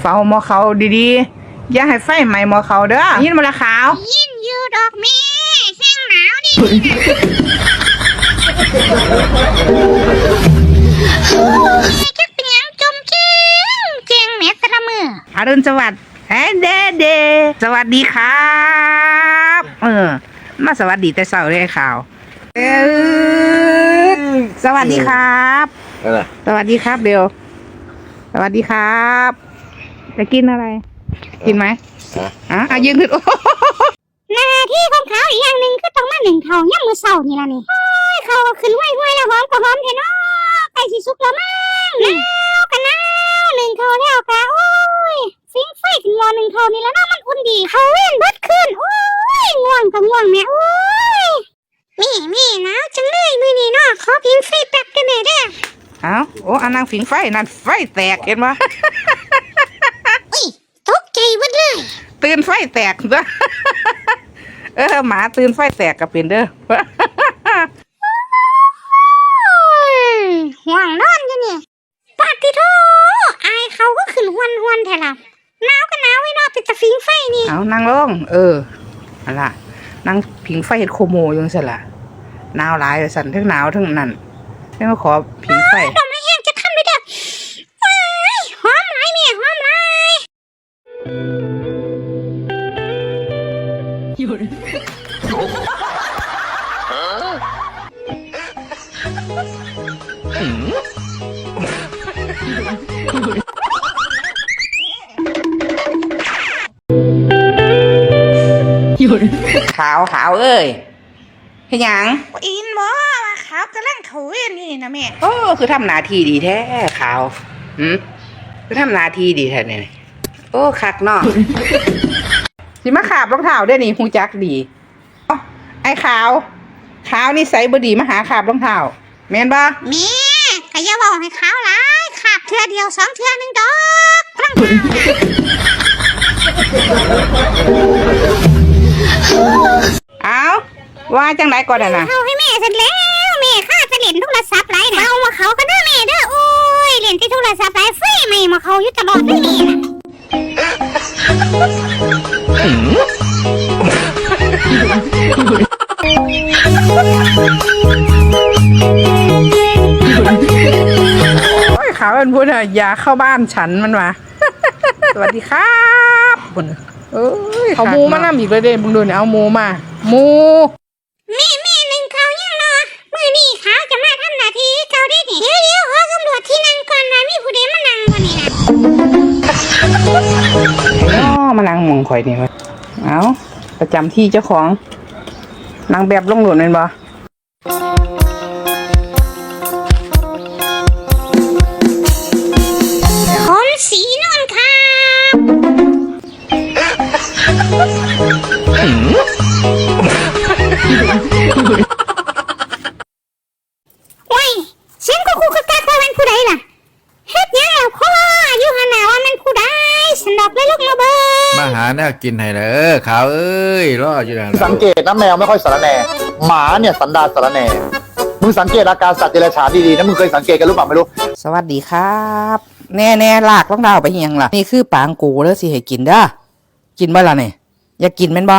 เฝ้าหมอเขาดีๆ อย่าให้ไฟไหม้หมอเขาเด้อยินมาละขาวยินอยู่ดอกแม่แห้งหนาวดิจักเป็นหยังจมเจียงเจียงแม่ตะละมืออรุณสวัสดิ์เฮ้เดเดสวัสดีครับเออมาสวัสดีแต่เช้าเลยไอ้ข่าวเออสวัสดีครับนั่นน่ะสวัสดีครับเบลสวัสดีครับ จะกินอะไร กินไหมฮะอะอะยืนขึ้นโอ้โหหน้าที่ของเขาอีกอย่างหนึ่งคือต้องมาหนึ่งเขาย่ำมือเสานี่ล่ะนี่โอ้ยเขาก็ขึ้นห้วยห้วยๆแล้วหอมก็หอมเถอะเนาะไก่สิสุกแล้วมั้งหนาวกันหนาวหนึ่งเขาแล้วกะโอ้ยฟิ้งไฟถึงรอหนึ่งเขานี่แล้วเนาะมันอุ่นดีเขาเว้นเบิดขึ้นโอ้ยง่วงก็ง่วงแม่โอ้ยแม่แม่หนาวจังเลยมื้อนี้เนาะขอพิงไฟแป๊บได้ไหมเด้อเอาโอ้อันนั่งผิงไฟนั่นไฟแตกเห็นปะ ตื่นไฟแตกเด้อเออหมาตื่นไฟแตกกับเป็นเด้อโอ้ยห่วงนอนอยู่นี่ปาติโทอายเขาก็ขึ้นหวนหวนๆแท้ล่ะหนาวก็หนาวไว้เนาะเป็นตะฟิงไฟนี่เอานั่งลงเอออันล่ะนั่งผิงไฟเห็ดโคโมอยังสิละหนาวหลายเลยสันทั้งหนาวทั้งนั่นแล้วก็ขอผิงไฟ ขาวขาวเอ้ยเฮ็ดหยังอินบ่ว่าขาวกำลังเขาเวียนนี่นะแม่โอ้คือทำหนาทีดีแท้ขาวหืมคือทำหนาทีดีแท้เนี่ยโอ้คักเนาะสิมาขาบรองเท้าได้นี่ฮู้จักดีอ๋อไอ้ขาว ขาวนี่ใส่บ่ดีมาหาขาบรองเท้าแม่นบ่แม่ ก็อย่าบอกให้เขาหลายขาบเทื่อเดียวสองเทื่อหนึ่งดอกพลังเอาว่าจังไดก่อนน่ะนะเขาให้แม่เสร็จแล้วแม่ข้าจะเล่นโทรศัพท์ไรนะเอามาเขาก็เด้อแม่เด้อโอ้ยเล่นที่โทรศัพท์ไรไฟไหม่มาเขาอยู่ตลอดเลยแม่น่ะ นพูดอะอย่าเข้าบ้านฉันมันมาสวัสดีครับพุ่นน่ะเอ้ยเอาหมูมานํอีกเลยเด้มึงดูเนี่ยเอาหมูมาหมูแม่แม่หนึ่งเขายังเนาะมือนี่เขาจะมาทำหน้าที่เขาได้ดิเดี๋ยวเดี๋ยวขอสำรวจที่นั่งก่อนนะมีผู้ใดมานั่งบ่นี่นะอ๋อมานั่งหมองข่อยนี่มาเอาประจำที่เจ้าของนางแบบลงหลุนเป็นบ่ แนวกินให้เลยเออขาวเอ้ยรออยู่นั่นสังเกตนะแมวไม่ค่อยสารแหน่หมาเนี่ยสันดานสารแหน่มึงสังเกตอาการสัตว์เดรัจฉานดีๆนะมึงเคยสังเกตกันหรือเปล่าไม่รู้ สวัสดีครับ แน่แน่ๆลากรองเท้าไปเฮียงล่ะ นี่คือปางกูแล้วสิให้กินเด้อกินบ่ล่ะเนี่ยอยากกินแม่นบ่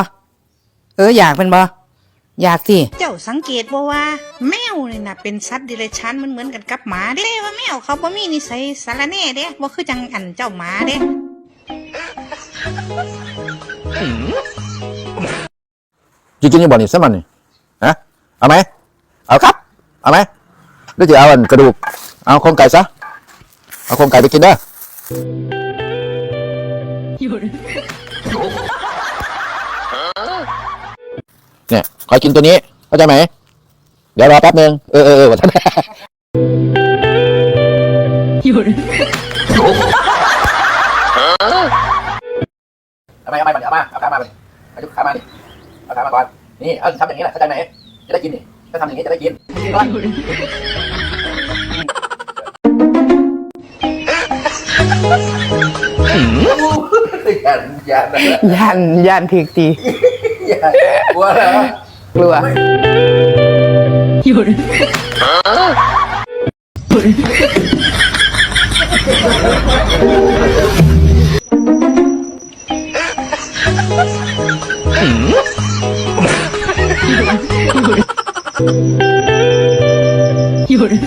เอออยากเป็นบ่อยากสิเจ้าสังเกตบ่ว่า แมวนี่น่ะเป็นสัตว์เดรัจฉานมันเหมือนกันกับหมาเด้แต่ว่าแมวเขาบ่มีนิสัยสารแหน่เด้บ่คือจังอันเจ้าหมาเด้ จริงๆจะบอนี่ซะมันนี่ฮะเอาไหมเอาครับ เอาไหมหรือจะเอาอันกระดูก เอาโครงไก่ซะ เอาโครงไก่ไปกินเด้อเนี่ยคอยกินตัวนี้ เข้าใจไหม เดี๋ยวรอแป๊บนึง เออเออเออท่าน เอาไหมเอาไหมเอามาเอาขามาเลยเอาขามาดิเอาขามาก่อนนี่เอาทำอย่างนี้แหละเข้าใจไหมจะได้กินนี่ถ้าทำอย่างนี้จะได้กินกินก่อนยันยันย่านย่านถึกตียันกลัวเหรอกลัวเ有人。